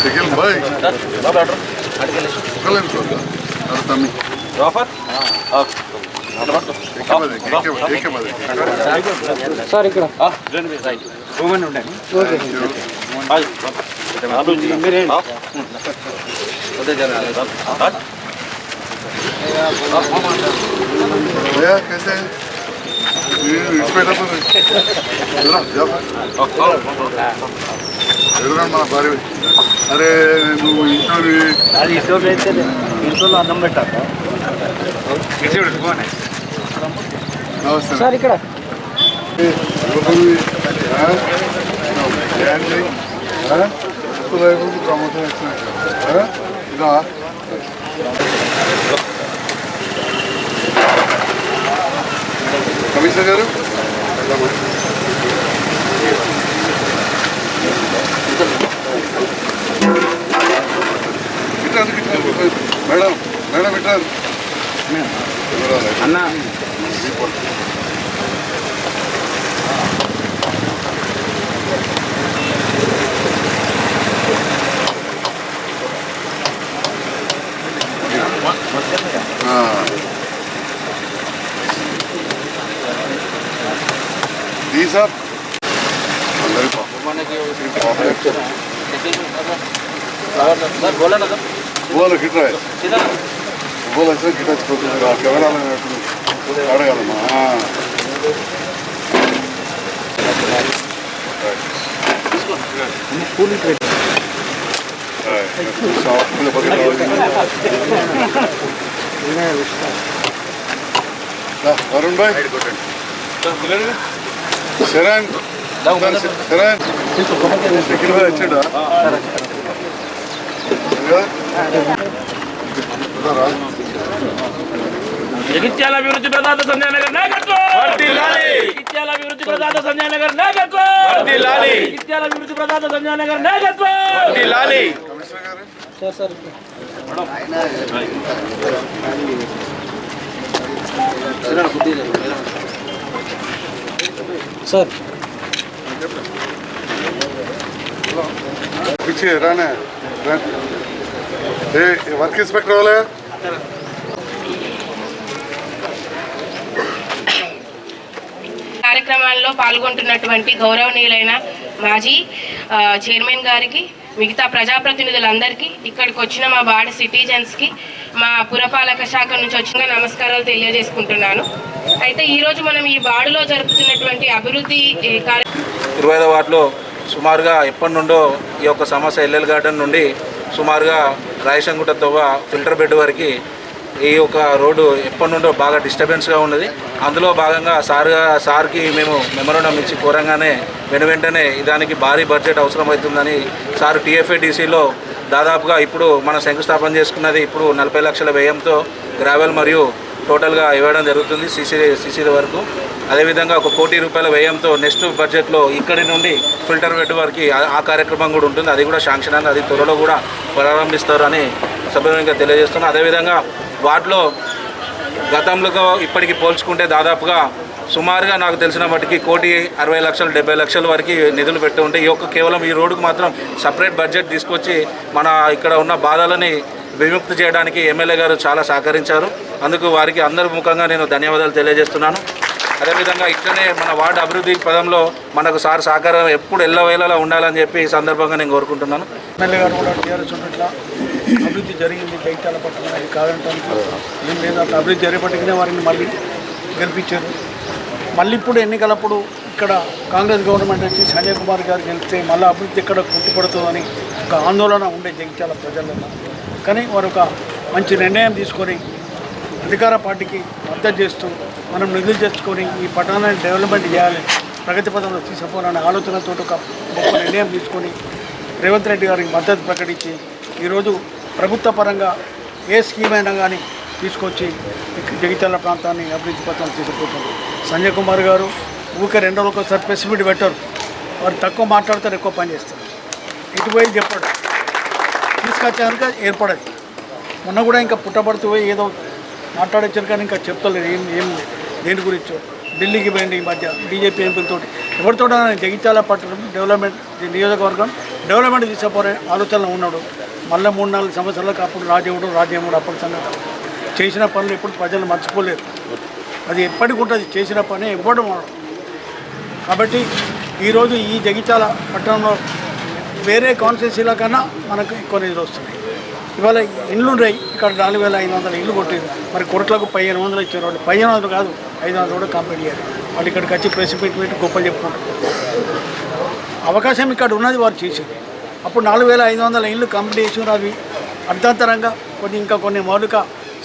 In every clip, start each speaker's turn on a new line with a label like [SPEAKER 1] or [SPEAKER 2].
[SPEAKER 1] ಸಿಗಿಲ್ by ಕುಕ್ಕಲೇನು ಕೊಡ್ತ ಅದು ತಮ್ಮಿ
[SPEAKER 2] sir ఇక్కడ
[SPEAKER 1] మీరే कैसे మన భార్య అరే నువ్వు ఇంట్లో
[SPEAKER 2] అది ఇంట్లో అయితే ఇంట్లో అన్నం పెట్టాక
[SPEAKER 1] నమస్తే
[SPEAKER 2] సార్ ఇక్కడ
[SPEAKER 1] ప్రమోషన్ ఇచ్చిన కమిషనర్ గారు? మేడం మేడం ఇట్రాను
[SPEAKER 2] అన్న.
[SPEAKER 1] दी దీస్ ఆర్ గోవాలో గిట్ రాయాలి గోవాలో వచ్చినా గిట్ వచ్చిపోతుంది కెమెరాలో అడగలమ్మా వరుణ్ భాయ్ శరణ్. శరణ్. భాయ్ వచ్చాడా?
[SPEAKER 3] జగిత్యాల అభివృద్ధి ప్రదాత సంజయ్ నగర్ నాయకత్వం జగిత్యాల అభివృద్ధి ప్రదాత సంజయ్ నగర్ నాయకత్వం జగిత్యాల అభివృద్ధి ప్రదాత సంజయ్ నగర్ నాయకత్వం
[SPEAKER 2] sir sir. Sir.
[SPEAKER 1] Work inspector
[SPEAKER 4] కార్యక్రమాల్లో పాల్గొంటున్నటువంటి గౌరవనీయులైన మాజీ చైర్మన్ గారికి మిగతా ప్రజాప్రతినిధులందరికీ ఇక్కడికి వచ్చిన మా వార్డు సిటిజన్స్కి మా పురపాలక శాఖ నుంచి వచ్చిన నమస్కారాలు తెలియజేసుకుంటున్నాను. అయితే ఈరోజు మనం ఈ వార్డులో జరుపుతున్నటువంటి అభివృద్ధి ఏ,
[SPEAKER 5] ఇరవై ఐదో వార్డులో సుమారుగా ఎప్పటి నుండో ఈ యొక్క సమస్య ఎల్ఎల్ గార్డెన్ నుండి సుమారుగా రాయశంగుట తోవ ఫిల్టర్ బెడ్ వరకు ఈ యొక్క రోడ్డు ఎప్పటి నుండో బాగా డిస్టర్బెన్స్గా ఉన్నది. అందులో భాగంగా సార్ సార్కి మేము మెమోరండం ఇచ్చి కోరంగానే వెను వెంటనే దానికి భారీ బడ్జెట్ అవసరమవుతుందని సార్ టీఎఫ్ఏడిసిలో దాదాపుగా ఇప్పుడు మనం శంకుస్థాపన చేసుకున్నది ఇప్పుడు నలభై లక్షల వ్యయంతో గ్రావెల్ మరియు టోటల్గా ఇవ్వడం జరుగుతుంది సీసీ సీసీ వరకు. అదేవిధంగా ఒక కోటి రూపాయల వ్యయంతో నెక్స్ట్ బడ్జెట్లో ఇక్కడి నుండి ఫిల్టర్ బెడ్ వరకు ఆ- ఆ కార్యక్రమం కూడా ఉంటుంది. అది కూడా శాంక్షన్ అని అది త్వరలో కూడా ప్రారంభిస్తారని సభ్యులంగా తెలియజేస్తున్నాను అదేవిధంగా వాటిలో గతంలో ఇప్పటికి పోల్చుకుంటే దాదాపుగా సుమారుగా నాకు తెలిసిన మటుకి కోటి అరవై లక్షలు డెబ్బై లక్షల వరకు నిధులు పెట్టి ఉంటే ఈ యొక్క కేవలం ఈ రోడ్డుకు మాత్రం సపరేట్ బడ్జెట్ తీసుకొచ్చి మన ఇక్కడ ఉన్న బాధలని విముక్తి చేయడానికి ఎమ్మెల్యే గారు చాలా సహకరించారు. అందుకు వారికి అందరి ముఖంగా నేను ధన్యవాదాలు తెలియజేస్తున్నాను. అదేవిధంగా ఇట్లనే మన వార్డు అభివృద్ధి పదంలో మనకు సార్ సహకారం ఎప్పుడు ఎల్లవేళలా ఉండాలని చెప్పి ఈ సందర్భంగా నేను కోరుకుంటున్నాను.
[SPEAKER 6] ఎమ్మెల్యే గారు కూడా టీఆర్ఎస్ అభివృద్ధి జరిగింది జైత్యాల పట్టణం అది కాదంటానికి ఏం లేదు అట్లా అభివృద్ధి జరిపేటట్టుగానే వారిని మళ్ళీ గెలిపించారు. మళ్ళీ ఇప్పుడు ఎన్నికలప్పుడు ఇక్కడ కాంగ్రెస్ గవర్నమెంట్ వచ్చి సంజయ్ కుమార్ గారు గెలిస్తే మళ్ళీ అభివృద్ధి ఎక్కడ కుంటుపడుతుందని ఒక ఆందోళన ఉండే జగిత్యాల ప్రజలలో. కానీ వారు ఒక మంచి నిర్ణయం తీసుకొని అధికార పార్టీకి మద్దతు చేస్తూ మనం నిధులు చేసుకొని ఈ పట్టణాన్ని డెవలప్మెంట్ చేయాలి ప్రగతి పదంలో తీసుకుపోవాలనే ఆలోచనతో ఒక గొప్ప నిర్ణయం తీసుకొని రేవంత్ రెడ్డి గారికి మద్దతు ప్రకటించి ఈరోజు ప్రభుత్వ పరంగా ఏ స్కీమ్ అయినా కానీ తీసుకొచ్చి జగిత్యాల ప్రాంతాన్ని అభివృద్ధి పత్రాలు తీసుకుపోతుంది సంజయ్ కుమార్ గారు ఊకే రెండు రోజులకు ఒకసారి ప్రెస్ మీట్ పెట్టారు. వారు తక్కువ మాట్లాడతారు ఎక్కువ పని చేస్తారు. ఇటు పోయి చెప్పాడు. తీసుకొచ్చేందుక ఏర్పడదు. మొన్న కూడా ఇంకా పుట్టబడుతూ పోయి ఏదో మాట్లాడొచ్చారు కానీ ఇంకా చెప్తలేదు. ఏం ఏం దేని గురించో. ఢిల్లీకి పోయింది ఈ మధ్య బీజేపీ ఎంపీలతో ఎవరితో జగిత్యాల పట్టణం డెవలప్మెంట్ నియోజకవర్గం డెవలప్మెంట్ తీసుకుపోరే ఆలోచనలో ఉన్నాడు. మళ్ళీ మూడు నాలుగు సంవత్సరాలకు అప్పుడు రాజేవుడు రాజేవుడు అప్పటి సంగతి చేసిన పనులు ఎప్పుడు ప్రజలు మర్చిపోలేరు. అది ఎప్పటికి ఉంటుంది. చేసిన పని ఇవ్వడం వాడు కాబట్టి ఈరోజు ఈ జగిత్యాల పట్టణంలో వేరే కాన్స్టిట్యూన్సీల కన్నా మనకు ఎక్కువ నిధులు వస్తున్నాయి. ఇవాళ ఇండ్లు ఉన్నాయి. ఇక్కడ నాలుగు వేల ఐదు వందల ఇల్లు కొట్టింది మరి కొరట్లకు పదిహేను వందలు ఇచ్చారు. వాళ్ళు పదిహేను వందలు కాదు ఐదు వందలు కూడా కంప్లీట్ చేయాలి. వాళ్ళు ఇక్కడికి వచ్చి ప్రెస్ మీట్ పెట్టి గొప్ప చెప్పుకుంటారు. అవకాశం ఇక్కడ ఉన్నది వారు చేసేది అప్పుడు నాలుగు వేల ఐదు వందల ఇల్లు కంప్లీట్ చేసారు అవి. అర్థాంతరంగా కొన్ని ఇంకా కొన్ని మౌలిక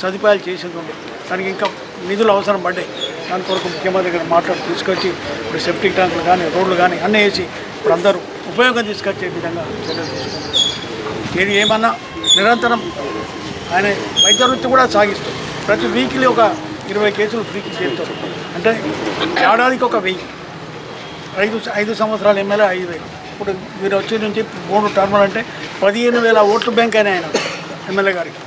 [SPEAKER 6] సదుపాయాలు చేసేది ఉండే దానికి ఇంకా నిధులు అవసరం పడ్డాయి. దాని కొరకు ముఖ్యమంత్రి గారు మాట్లాడి తీసుకొచ్చి ఇప్పుడు సెప్టిక్ ట్యాంకులు కానీ రోడ్లు కానీ అన్నీ వేసి ఇప్పుడు అందరూ ఉపయోగం తీసుకొచ్చే విధంగా చర్యలు తీసుకుంటారు నేను ఏమన్నా నిరంతరం ఆయన వైద్య వృత్తి కూడా సాగిస్తారు. ప్రతి వీక్లీ ఒక ఇరవై కేసులు ఫ్రీకి చేస్తారు. అంటే ఏడాదికి ఒక వెయ్యి. ఐదు ఐదు సంవత్సరాలు ఎమ్మెల్యే ఐదు వేలు. ఇప్పుడు మీరు వచ్చి నుంచి మూడు టర్ములు అంటే పదిహేను వేల ఓట్లు బ్యాంక్ అయినా ఆయన ఎమ్మెల్యే గారికి.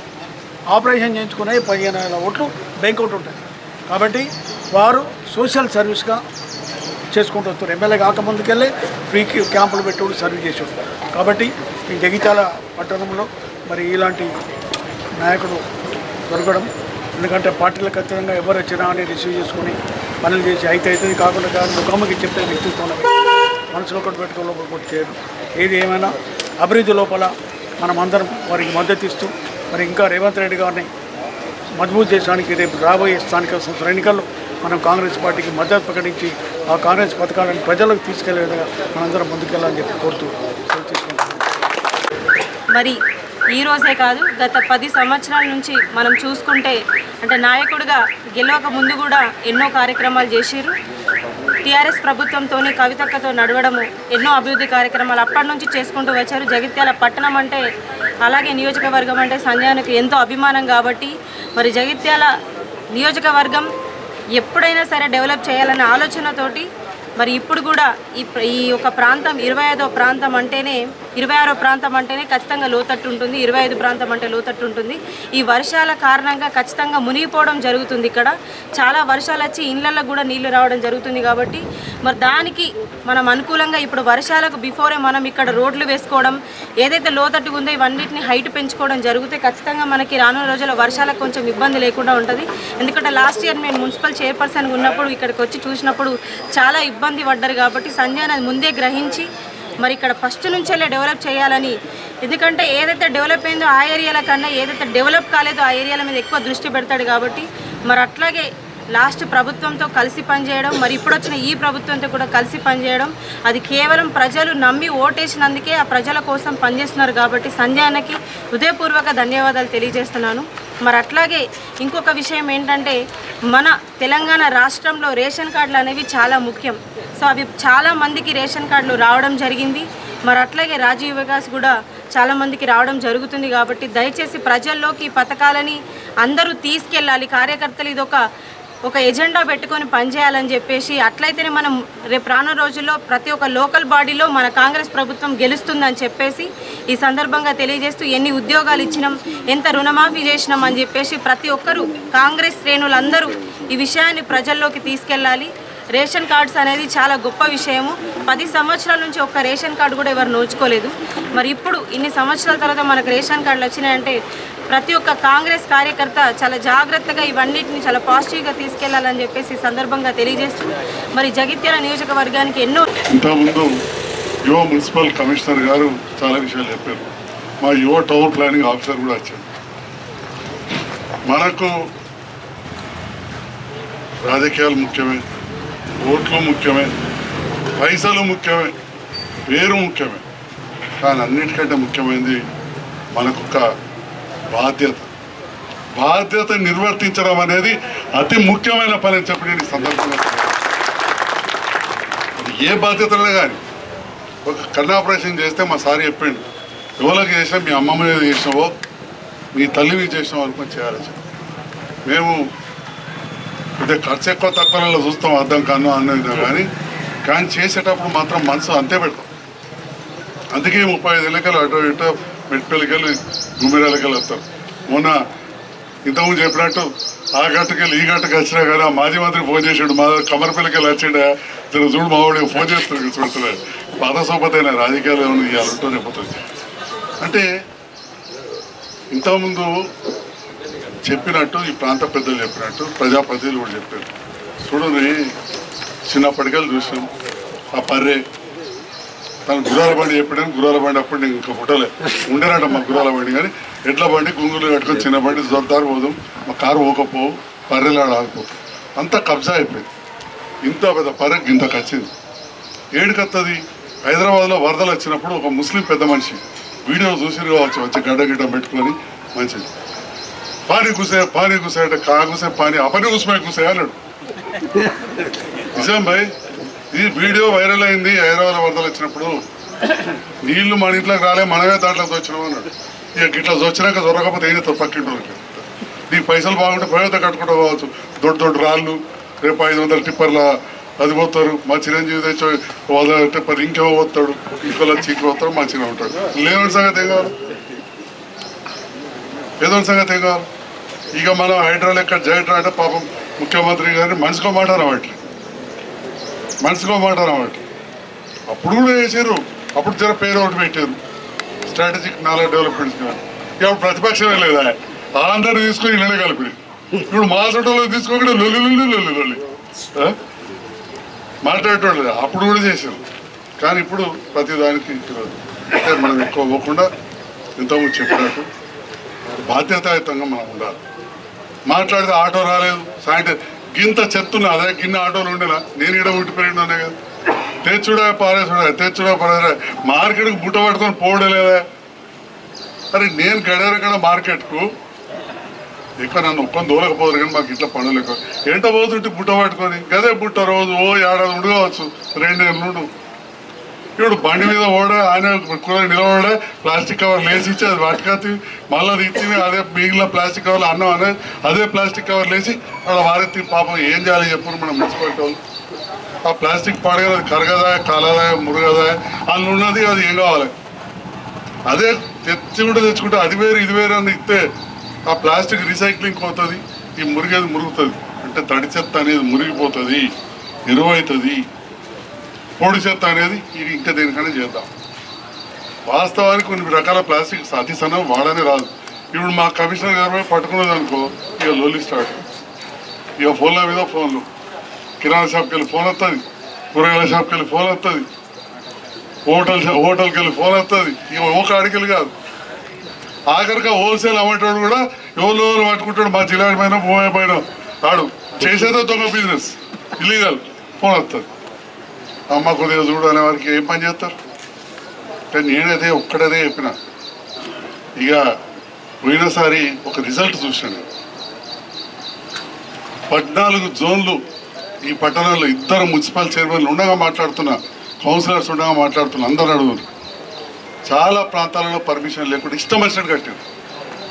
[SPEAKER 6] ఆపరేషన్ చేయించుకునే పదిహేను వేల ఓట్లు బ్యాంక్ అవుట్ ఉంటాయి. కాబట్టి వారు సోషల్ సర్వీస్గా చేసుకుంటూ వస్తారు. ఎమ్మెల్యే కాకముందుకెళ్ళి ఫ్రీ క్యాంపులు పెట్టుకుని సర్వీస్ చేసాడు కాబట్టి ఈ జగిత్యాల పట్టణంలో మరి ఇలాంటి నాయకుడు దొరకడం ఎందుకంటే పార్టీలకు ఖచ్చితంగా ఎవరు వచ్చినా అని రిసీవ్ చేసుకుని పనులు చేసి అయితే అవుతుంది కాకుండా కాదు ముఖాముఖి చెప్పే వ్యక్తిత్వం మనసులో ఒకటి పెట్టుకోవడం ఒకటి చేయరు. ఏది ఏమైనా అభివృద్ధి లోపల మనమందరం వారికి మద్దతు ఇస్తూ మరి ఇంకా రేవంత్ రెడ్డి గారిని మజబూత్ చేయడానికి రేపు రాబోయే స్థానిక సంస్థల ఎన్నికల్లో మనం కాంగ్రెస్ పార్టీకి మద్దతు ప్రకటించి ఆ కాంగ్రెస్ పథకాలను ప్రజలకు తీసుకెళ్ళే విధంగా మనందరం ముందుకెళ్ళాలని చెప్పి కోరుతూ
[SPEAKER 7] మరి ఈ రోజే కాదు గత పది సంవత్సరాల నుంచి మనం చూసుకుంటే అంటే నాయకుడిగా గెలవక ముందు కూడా ఎన్నో కార్యక్రమాలు చేసిర్రు. టీఆర్ఎస్ ప్రభుత్వంతో కవితక్కతో నడవడము ఎన్నో అభివృద్ధి కార్యక్రమాలు అప్పటి నుంచి చేసుకుంటూ వచ్చారు. జగిత్యాల పట్టణం అంటే అలాగే నియోజకవర్గం అంటే సంజయానికి ఎంతో అభిమానం కాబట్టి మరి జగిత్యాల నియోజకవర్గం ఎప్పుడైనా సరే డెవలప్ చేయాలనే ఆలోచనతోటి మరి ఇప్పుడు కూడా ఈ ఈ యొక్క ప్రాంతం ఇరవై ప్రాంతం అంటేనే ఇరవై ఆరో ప్రాంతం అంటేనే ఖచ్చితంగా లోతట్టు ఉంటుంది ఇరవై ఐదు ప్రాంతం అంటే లోతట్టు ఉంటుంది. ఈ వర్షాల కారణంగా ఖచ్చితంగా మునిగిపోవడం జరుగుతుంది ఇక్కడ. చాలా వర్షాలు వచ్చి ఇళ్ళల్లో కూడా నీళ్ళు రావడం జరుగుతుంది కాబట్టి మరి దానికి మనం అనుకూలంగా ఇప్పుడు వర్షాలకు బిఫోరే మనం ఇక్కడ రోడ్లు వేసుకోవడం ఏదైతే లోతట్టుగా ఉందో ఇవన్నిటిని హైట్ పెంచుకోవడం జరిగితే ఖచ్చితంగా మనకి రానున్న రోజుల్లో వర్షాలకు కొంచెం ఇబ్బంది లేకుండా ఉంటుంది. ఎందుకంటే లాస్ట్ ఇయర్ నేను మున్సిపల్ చైర్పర్సన్గా ఉన్నప్పుడు ఇక్కడికి వచ్చి చూసినప్పుడు చాలా ఇబ్బంది పడ్డారు కాబట్టి సంజయ్ అది ముందే గ్రహించి మరి ఇక్కడ ఫస్ట్ నుంచే డెవలప్ చేయాలని. ఎందుకంటే ఏదైతే డెవలప్ అయిందో ఆ ఏరియాల కన్నా ఏదైతే డెవలప్ కాలేదో ఆ ఏరియాల మీద ఎక్కువ దృష్టి పెడతాడు కాబట్టి మరి అట్లాగే లాస్ట్ ప్రభుత్వంతో కలిసి పనిచేయడం మరి ఇప్పుడు వచ్చిన ఈ ప్రభుత్వంతో కూడా కలిసి పనిచేయడం అది కేవలం ప్రజలు నమ్మి ఓటేసినందుకే ఆ ప్రజల కోసం పనిచేస్తున్నారు కాబట్టి సంజయ్ హృదయపూర్వక ధన్యవాదాలు తెలియజేస్తున్నాను. మరి అట్లాగే ఇంకొక విషయం ఏంటంటే మన తెలంగాణ రాష్ట్రంలో రేషన్ కార్డులు అనేవి చాలా ముఖ్యం. సో అవి చాలా మందికి రేషన్ కార్డులు రావడం జరిగింది. మరి అట్లాగే రాజీవ్ వికాస్ కూడా చాలా మందికి రావడం జరుగుతుంది కాబట్టి దయచేసి ప్రజల్లోకి పథకాలని అందరూ తీసుకెళ్ళాలి. కార్యకర్తలు ఇది ఒక ఎజెండా పెట్టుకొని పనిచేయాలని చెప్పేసి అట్లయితేనే మనం రేపు రాను రోజుల్లో ప్రతి ఒక్క లోకల్ బాడీలో మన కాంగ్రెస్ ప్రభుత్వం గెలుస్తుందని చెప్పేసి ఈ సందర్భంగా తెలియజేస్తూ ఎన్ని ఉద్యోగాలు ఇచ్చినాం ఎంత రుణమాఫీ చేసినాం అని చెప్పేసి ప్రతి ఒక్కరూ కాంగ్రెస్ శ్రేణులందరూ ఈ విషయాన్ని ప్రజల్లోకి తీసుకెళ్ళాలి. రేషన్ కార్డ్స్ అనేది చాలా గొప్ప విషయము. పది సంవత్సరాల నుంచి ఒక్క రేషన్ కార్డు కూడా ఎవరు నోచుకోలేదు. మరి ఇప్పుడు ఇన్ని సంవత్సరాల తర్వాత మనకు రేషన్ కార్డులు వచ్చినాయంటే ప్రతి ఒక్క కాంగ్రెస్ కార్యకర్త చాలా జాగ్రత్తగా ఇవన్నిటిని చాలా పాజిటివ్గా తీసుకెళ్ళాలని చెప్పేసి సందర్భంగా తెలియజేస్తూ మరి జగిత్యాల నియోజకవర్గానికి ఎన్నో
[SPEAKER 1] ఇంతకుముందు యువ మున్సిపల్ కమిషనర్ గారు చాలా విషయాలు చెప్పారు. మా యువ టౌన్ ప్లానింగ్ ఆఫీసర్ కూడా వచ్చారు. మనకు రాజకీయాలు ముఖ్యమే ఓట్లు ముఖ్యమే పైసలు ముఖ్యమే పేరు ముఖ్యమే. కానీ అన్నిటికంటే ముఖ్యమైనది మనకొక బాధ్యత. బాధ్యత నిర్వర్తించడం అనేది అతి ముఖ్యమైన పని అని చెప్పి నేను ఈ సందర్భంగా ఏ బాధ్యతలే కానీ ఒక కన్ను ఆపరేషన్ చేస్తే మా సార్ చెప్పిండు ఎవరికి చేసినా మీ అమ్మమ్మ మీద చేసినావో మీ తల్లి మీద చేసినావో అనుకొని చేయాలి మేము అంటే ఖర్చు ఎక్కువ తక్కువలో చూస్తాం అర్థం కాను అన్నది కానీ కానీ చేసేటప్పుడు మాత్రం మనసు అంతే పెడతాం. అందుకే ముప్పై ఐదు ఎన్నికలు అటు ఇటు మెట్పల్లికెళ్ళి గుమ్మిరాలకెళ్ళి వస్తారు మొన్న ఇంతకుముందు చెప్పినట్టు ఆ గట్టుకి ఈ గట్టుకి వచ్చినా కానీ ఆ మాజీ మంత్రి ఫోన్ చేసాడు మా కమరపల్లికి వెళ్ళి వచ్చిండే? ఇతను చూడు మావాడికి ఫోన్ చేస్తుంది చూడుతున్నాడు పాత సోపతైన రాజకీయాలు ఏమైనా ఇవాళ ఉంటో అంటే ఇంతకుముందు చెప్పినట్టు ఈ ప్రాంత పెద్దలు చెప్పినట్టు ప్రజాప్రతినిధులు కూడా చెప్పారు. చూడండి చిన్నప్పటికెళ్ళి చూసాం ఆ పర్రే తను గుర్రాల బండి చెప్పాడని గుర్రాల బండి అప్పుడు నేను ఇంకా ఫోటోలే ఉండేనట మా గుర్రాల బండి కానీ ఎడ్ల బండి గుంగులు కట్టుకొని చిన్న బండి దొరదారు పోదాం మా కారు పోకపోవు పర్రెలాడ ఆగిపో అంతా కబ్జా అయిపోయింది. ఇంత పెద్ద పర్రె ఇంతకు వచ్చింది. ఏడుకత్తది హైదరాబాద్లో వరదలు వచ్చినప్పుడు ఒక ముస్లిం పెద్ద మనిషి వీడియో చూసి కావచ్చు వచ్చి గడ్డ గిడ్డ పెట్టుకొని మంచిది. పానీ కూసే పానీ కూసే అంటే కా కూసే పానీ అపని కూసమే కూసే అన్నాడు. నిజాం భాయ్? ఈ వీడియో వైరల్ అయింది హైదరాబాద్ వరదలు వచ్చినప్పుడు. నీళ్ళు మన ఇంట్లోకి రాలే మనమే దాంట్లోకి వచ్చినాం అన్నాడు. ఇక ఇట్లా వచ్చినాక దొరకకపోతే ఏం చేస్తారు పక్కింటి నీ పైసలు బాగుంటే భయంతో కట్టుకుంటూ పోవచ్చు దొడ్డు దొడ్డు రాళ్ళు రేపు ఐదు వందల టిప్పర్ల అది పోతారు. మా చిరంజీవి తెచ్చి వాళ్ళ టిప్పర్ ఇంకేమో పోతాడు. ఇంకోలో చీకి పోతాడు మంచిగా ఉంటాడు. లేని సంగతి ఏం కావాలి? ఏదో సంగతి ఏం కావాలి? ఇక మనం హైడ్రా లెక్క జైడ్రా అంటే పాపం ముఖ్యమంత్రి గారిని మనిషికో మాట అనవాటి మనసులో మాట అనవాటి అప్పుడు కూడా వేసారు. అప్పుడు జర పేరు ఒకటి పెట్టారు. స్ట్రాటజిక్ నాలెడ్జ్ డెవలప్మెంట్ ఇప్పుడు ప్రతిపక్షమే లేదా? అందరూ తీసుకొని ఇళ్ళనే కలిపి ఇప్పుడు మా చుట్టంలో తీసుకోకుండా లొల్లి లొల్లి లొల్లి లొల్లి. మాట్లాడేటోళ్ళు. లేదు. అప్పుడు కూడా చేశారు. కానీ ఇప్పుడు ప్రతి దానికి అంటే మనం ఎక్కువ పోకుండా ఇంతకుముందు చెప్పినట్టు బాధ్యతాయుతంగా మనం ఉండాలి. మాట్లాడితే ఆటో రాలేదు. సాయంత్రం గింత చెప్తున్నా అదే కింద ఆటోలు ఉండేలా. నేను ఈడ ఉట్టి కదా. తెచ్చుడా పారేసుడా తెచ్చుడా పారేసుడా. మార్కెట్కి బుట్ట పట్టుకొని పోవడం లేదా అరే నేను గడేరకడ మార్కెట్కు ఇక్కడ నన్ను ఒక్కని దూరకపోదు కానీ మాకు ఇట్లా పనులు ఎక్కువ. ఎంట పోతుంటే బుట్ట పట్టుకొని గదే బుట్ట రోజు ఓ ఏడాది ఉండవచ్చు రెండేళ్ళు ఉండు. ఇప్పుడు బండి మీద ఓడ ఆయన కూడా నిలబడే ప్లాస్టిక్ కవర్ లేసి ఇచ్చి అది పట్టుకొచ్చి మళ్ళీ అది ఇచ్చి అదే మిగిలిన ప్లాస్టిక్ కవర్లు అన్నం అనే అదే ప్లాస్టిక్ కవర్ లేచి అలా వారెత్తి పాపం ఏం చేయాలి చెప్పు మనం మున్సిపాలిటీ వాళ్ళు ఆ ప్లాస్టిక్ పడగదు అది కరగదా కలదా మురగదా అందులో ఉన్నది అది ఏం కావాలి? అదే తెచ్చి తెచ్చుకుంటే అది వేరు ఇది వేరు అని ఇస్తే ఆ ప్లాస్టిక్ రీసైక్లింగ్ అవుతుంది ఈ మురిగేది మురుగుతుంది. అంటే తడి చెత్త అనేది మురిగిపోతుంది ఎరువవుతుంది పొడి చెత్త అనేది ఇది ఇంకా దేనికైనా చేద్దాం. వాస్తవానికి కొన్ని రకాల ప్లాస్టిక్ అతి వాడనే రాదు. ఇప్పుడు మా కమిషనర్ గారు పట్టుకున్నది అనుకో ఇక లొల్లి స్టార్ట్. ఇక ఫోన్ల మీద ఫోన్లు. కిరాణా షాప్కి వెళ్ళి ఫోన్ వస్తుంది కూరగాయల షాప్కి వెళ్ళి ఫోన్ వస్తుంది హోటల్ హోటల్కి వెళ్ళి ఫోన్ వస్తుంది ఇక ఒక అడికలు కాదు. ఆఖరిగా హోల్సేల్ అమ్మేటోడు కూడా ఎవరు ఎవరు పట్టుకుంటాడు మా జిల్లా పైన భూమి పైన ఆడు చేసేదో దొంగ బిజినెస్. ఇల్లీగల్ ఫోన్ వస్తుంది అమ్మ కొద్దిగా చూడు అనే వారికి ఏం పని చేస్తారు? కానీ నేనైతే ఒక్కడదే చెప్పిన. ఇక పోయినసారి ఒక రిజల్ట్ చూశాను పద్నాలుగు జోన్లు ఈ పట్టణాల్లో ఇద్దరు మున్సిపల్ చైర్మన్లు ఉండగా మాట్లాడుతున్నా కౌన్సిలర్స్ ఉండగా మాట్లాడుతున్నా అందరు అడుగురు చాలా ప్రాంతాలలో పర్మిషన్ లేకుండా ఇష్టం వచ్చినట్టు కట్టారు.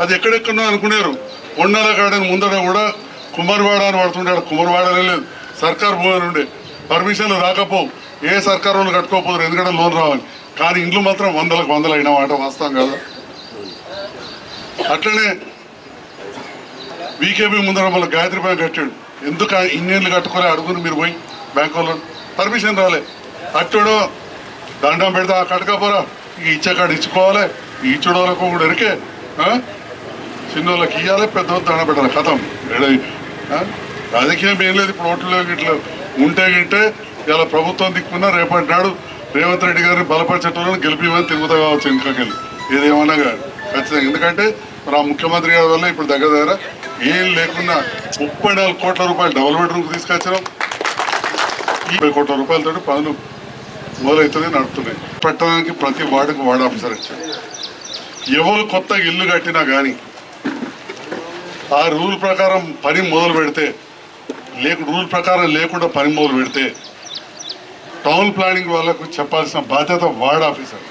[SPEAKER 1] అది ఎక్కడెక్కడో అనుకున్నారు కొండల గార్డెన్ ముందర కూడా కుమార్వాడ అని పడుతుండే కుమార్వాడనే లేదు. సర్కార్ భూమి ఉండే పర్మిషన్లు రాకపోవు. ఏ సర్కారు వాళ్ళు ఎందుకంటే లోన్ రావాలి. కానీ ఇండ్లు మాత్రం వందలకు వందలు అయిన మాట వాస్తవం కదా. అట్లనే వీకేబీ ముందర మళ్ళీ గాయత్రి బ్యాంక్ కట్టాడు. ఎందుకు ఆ ఇన్నేళ్ళు కట్టుకోలే అడుగుని మీరు పోయి బ్యాంక్ వాళ్ళు పర్మిషన్ రాలే. అట్టుడు దండం పెడితే ఆ కట్టకపోరా ఇచ్చే కాడ ఇచ్చుకోవాలి. ఈ ఇచ్చుడు వాళ్ళకు కూడా ఎరికే. ఆ? చిన్నోళ్ళకి ఇవ్వాలి పెద్ద దండం పెట్టాలి. కథం. రాజకీయం ఏం లేదు ఇప్పుడు ఓట్లు ఇట్లా ఉంటే గిట్టే ఇలా ప్రభుత్వం దిక్కున్నా రేపటి నాడు రేవంత్ రెడ్డి గారిని బలపరిచేటోళ్ళని గెలిపిమని తిరుగుతా కావచ్చు ఇంట్లోకెళ్ళి ఏదేమన్నా కాదు. ఖచ్చితంగా. ఎందుకంటే మరి ఆ ముఖ్యమంత్రి గారి వల్ల ఇప్పుడు దగ్గర దగ్గర ఏం లేకుండా ముప్పై నాలుగు కోట్ల రూపాయలు డబుల్ బెడ్రూమ్కి తీసుకొచ్చినాం. ముప్పై కోట్ల రూపాయలతో పనులు మొదలవుతుంది నడుపుతున్నాయి. పెట్టడానికి ప్రతి వార్డుకు వార్డు ఆఫీసర్ ఇచ్చారు ఎవరు కొత్త ఇల్లు కట్టినా కానీ ఆ రూల్ ప్రకారం పని మొదలు పెడితే లేకు రూల్ ప్రకారం లేకుండా పని మొదలు పెడితే టౌన్ ప్లానింగ్ వాళ్ళకు చెప్పాల్సిన బాధ్యత వార్డ్ ఆఫీసర్.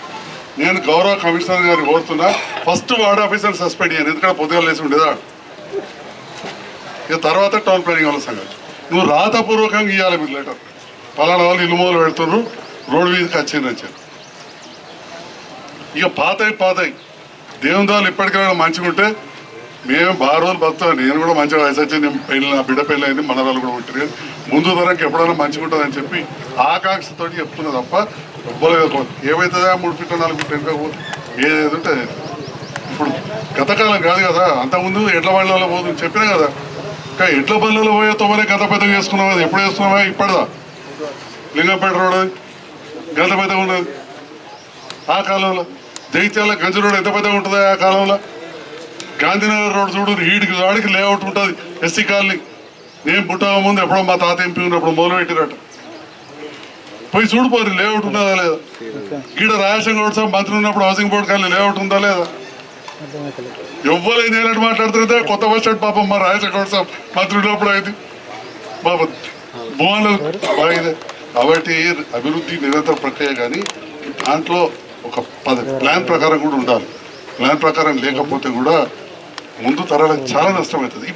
[SPEAKER 1] నేను గౌరవ కమిషనర్ గారిని కోరుతున్నా ఫస్ట్ వార్డ్ ఆఫీసర్ సస్పెండ్ చేయను ఎందుకంటే పొద్దుగా లేచి ఉండేదా? ఇక తర్వాత టౌన్ ప్లానింగ్ వాళ్ళ సంగతి. నువ్వు రాతపూర్వకంగా ఇవ్వాలి మీరు లెటర్. పలానా వాళ్ళు ఇల్లు మొదలు పెడుతున్నారు రోడ్డు మీదకి వచ్చింది చెప్పి. ఇక పాతయి పాతయి దేవుని దాలు ఇప్పటికైనా మంచిగా ఉంటే మేము బాగా రోజులు బతుకుతాం నేను కూడా మంచిగా వయసు వచ్చి నేను పెళ్ళి నా బిడ్డ పెళ్ళి అయింది మన వాళ్ళు కూడా ఉంటారు ముందు తరంకి ఎప్పుడైనా మంచిగా ఉంటుందని చెప్పి ఆకాంక్షతో చెప్తున్నా తప్ప ఎవ్వరు ఏమవుతుందా మూడు ఫీట్ల నాలుగు ఫీట్ల వెనుక ఇప్పుడు ఏది కాలం కాదు కదా అంతకుముందు ఎడ్ల బండ్లలో పోదు చెప్పినా కదా. ఇంకా ఎడ్ల బండ్లలో పోయే తొమ్మనే గత పెద్దగా చేసుకున్నాం అది ఎప్పుడు వేసుకున్నామా ఇప్పటిదా? లింగంపేట రోడ్ గత పెద్దగా ఉండదు ఆ కాలంలో దైత్యాల గంజ రోడ్ ఎంత పెద్దగా ఉంటుందా ఆ కాలంలో? గాంధీనగర్ రోడ్ చూడు ఈడికి వాడికి లేఅవుట్ ఉంటుంది. SC colony. నేను పుట్టక ముందు ఎప్పుడో మా తాత ఎంపీ ఉన్నప్పుడు మొదలు పెట్టినట్టు పోయి చూడిపోరు లేఅవుట్ ఉన్నదా లేదా? ఈడ రాజశేఖర గౌడ్ సార్ మంత్రి ఉన్నప్పుడు హౌసింగ్ బోర్డు కానీ లేఅవుట్ ఉందా లేదా? ఎవ్వరు ఏం మాట్లాడుతుంటే కొత్త బస్ స్టాండ్ పాపం మా రాజశేఖర గౌడ్ సార్ మంత్రి ఉన్నప్పుడు అయింది. పాపం భువన్లు బాగుంది కాబట్టి అభివృద్ధి నిరంతర ప్రక్రియ కానీ దాంట్లో ఒక పద ప్లాన్ ప్రకారం కూడా ఉండాలి. ప్లాన్ ప్రకారం లేకపోతే కూడా ముందు తరాలకు చాలా నష్టమవుతుంది